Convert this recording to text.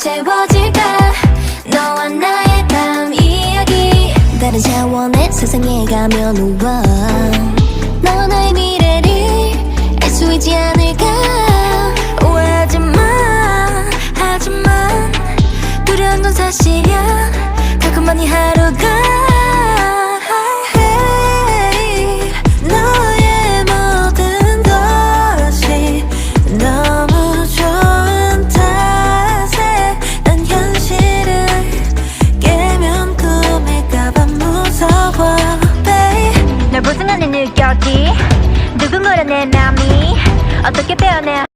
채워질까? 너와 나의 밤 이야기. 다른 자원의 세상에 가면 우와. 너와 나의 미래를 알 수 있지 않을까? 오해하지마 하지만 두려운 건 사실이야. 느꼈지? 두근거려 내 맘이 어떻게 표현해